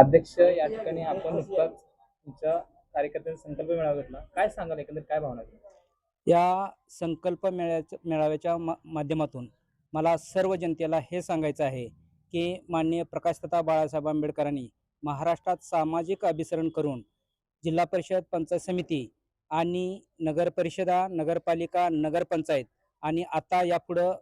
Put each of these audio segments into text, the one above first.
अध्यक्ष या ठिकाणी आपण नुकताच तुमच्या कार्यकर्त्यांचा संकल्प मेळावा घेतला. काय सांगाल एकंदरीत? काय भावना या संकल्प मेळ्याच्या मेळाव्याच्या मा माध्यमातून मला सर्व जनतेला हे सांगायचं आहे की माननीय प्रकाशतथा बाळासाहेब आंबेडकरांनी महाराष्ट्रात सामाजिक अभिसरण करून जिल्हा परिषद पंचायत समिती आणि नगर परिषदा नगरपालिका नगरपंचायत आणि आता यापुढं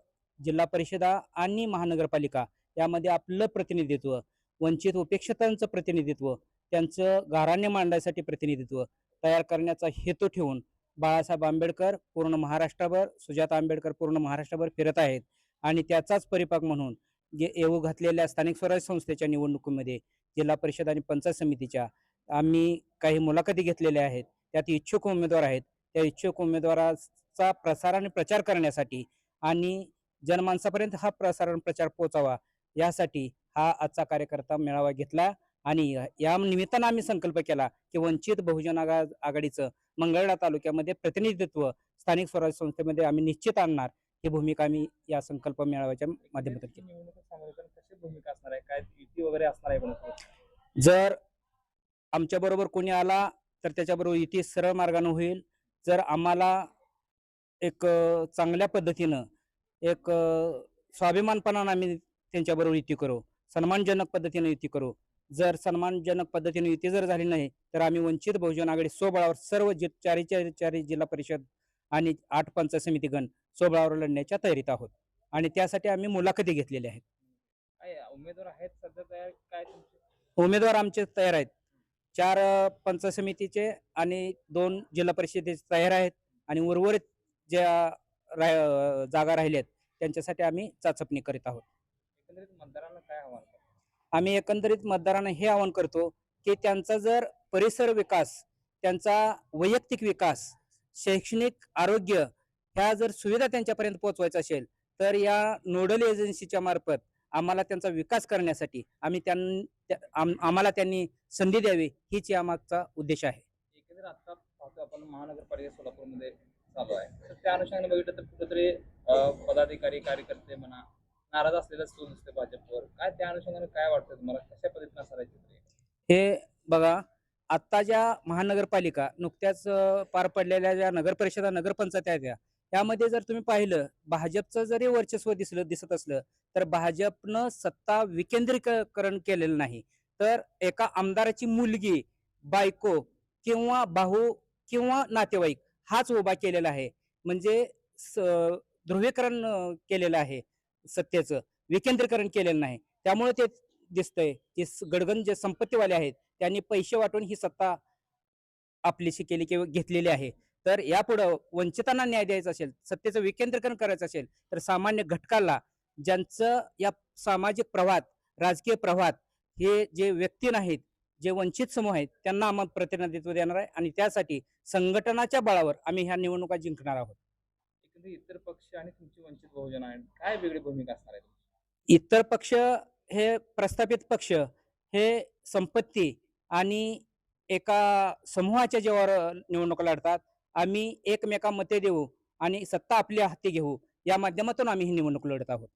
जिल्हा परिषदा आणि महानगरपालिका यामध्ये आपलं प्रतिनिधित्व वंचित उपेक्षितांचं प्रतिनिधित्व त्यांचं गाऱ्हाणे मांडण्यासाठी प्रतिनिधित्व तयार करण्याचा हेतू ठेवून बाळासाहेब आंबेडकर पूर्ण महाराष्ट्रभर सुजाता आंबेडकर पूर्ण महाराष्ट्रभर फिरत आहेत. आणि त्याचाच परिपाक म्हणून जे येऊ घातलेल्या स्थानिक स्वराज्य संस्थेच्या निवडणुकीमध्ये जिल्हा परिषद आणि पंचायत समितीच्या आम्ही काही मुलाखती घेतलेल्या आहेत. त्यात इच्छुक उमेदवार आहेत. त्या इच्छुक उमेदवाराचा प्रसार आणि प्रचार करण्यासाठी आणि जनमानसापर्यंत हा प्रसारण प्रचार पोचावा यासाठी हा आजचा कार्यकर्ता मेळावा घेतला आणि या निमित्तानं आम्ही संकल्प केला की वंचित बहुजन आघा आघाडीचं मंगळडा तालुक्यामध्ये प्रतिनिधित्व स्थानिक स्वराज्य संस्थेमध्ये आम्ही निश्चित आणणार. ही भूमिका आम्ही या संकल्प मेळाव्याच्या माध्यमातून केली. भूमिका असणार आहे काय युती वगैरे असणार आहे जर आमच्या बरोबर कोणी आला तर त्याच्याबरोबर युती सरळ मार्गाने होईल. जर आम्हाला एक चांगल्या पद्धतीनं एक स्वाभिमानपणानं आम्ही त्यांच्याबरोबर युती करू सन्मानजनक पद्धतीने युती करू. जर सन्मानजनक पद्धतीने युती जर झाली नाही तर आम्ही वंचित बहुजन आघाडी स्वबळावर सर्व जि चारी चारी चारी जिल्हा परिषद आणि आठ पंचायत समितीगण स्वबळावर लढण्याच्या तयारीत आहोत. आणि त्यासाठी आम्ही मुलाखती घेतलेल्या आहेत. उमेदवार आहेत सध्या तयार? काय उमेदवार आमचे तयार आहेत. चार पंचायत समितीचे आणि दोन जिल्हा परिषदेचे तयार आहेत. आणि उर्वरित ज्या जागा राहिल्यात त्यांच्यासाठी आम्ही चाचपणी करीत आहोत. एकंदरीत मतदारांना काय आव्हान? आम्ही एकंदरीत मतदारांना हे आवाहन करतो की त्यांचा जर परिसर विकास त्यांचा वैयक्तिक विकास शैक्षणिक आरोग्य ह्या जर सुविधा त्यांच्यापर्यंत पोहोचवायचा असेल तर या नोडल एजन्सीच्या मार्फत आम्हाला त्यांचा विकास करण्यासाठी आम्ही त्यां त्या- आम- आम्हाला त्यांनी संधी द्यावी हीच यामागचा उद्देश आहे एकंदरीत आता पाहतो आपण महानगरपालिका सोलापूरमध्ये चालू आहे तर त्या अनुषंगाने बघितलं तर कुठेतरी पदाधिकारी कार्यकर्ते म्हणा नाराज असलेला सूर दिसते भाजपवर. काय त्या अनुषंगाने काय वाटतं तुम्हाला? कशा पद्धतीने असणार हे? बघा आत्ता ज्या महानगरपालिका नुकत्याच पार पडलेल्या ज्या नगरपरिषदा नगरपंचायत आहेत त्या त्यामध्ये जर तुम्ही पाहिलं भाजपचं जरी वर्चस्व दिसलं दिसत असलं तर भाजपनं सत्ता विकेंद्रीकरण केलेलं नाही. तर एका आमदाराची मुलगी बायको किंवा भाऊ किंवा नातेवाईक हाच उभा केलेला आहे. म्हणजे स- ध्रुवीकरण केलेलं आहे. सत्तेचं विकेंद्रीकरण केलेलं नाही. त्यामुळे ते दिसतंय की स- गडगन जे संपत्तीवाले आहेत त्यांनी पैसे वाटून ही सत्ता आपलीशी केली किंवा घेतलेली आहे. तर यापुढं वंचितांना न्याय द्यायचा असेल सत्तेचं विकेंद्रीकरण करायचं असेल तर सामान्य घटकाला ज्यांचं या सामाजिक प्रवाहात राजकीय प्रवाहात हे जे व्यक्ती नाहीत जे वंचित समूह आहेत त्यांना आम्हाला प्रतिनिधित्व देणार आहे आणि त्यासाठी संघटनाच्या बळावर आम्ही ह्या निवडणुका जिंकणार आहोत. एकंदरीत इतर पक्ष आणि तुमची वंचित बहुजन आहे काय वेगळी भूमिका असणार आहे तुमची? इतर पक्ष हे प्रस्थापित पक्ष हे संपत्ती आणि एका समूहाच्या जेव्हा निवडणुका लढतात. आम्ही एकमेका मते देऊ आणि सत्ता आपल्या हाती घेऊ. या माध्यमातून आम्ही ही निवडणूक लढत आहोत.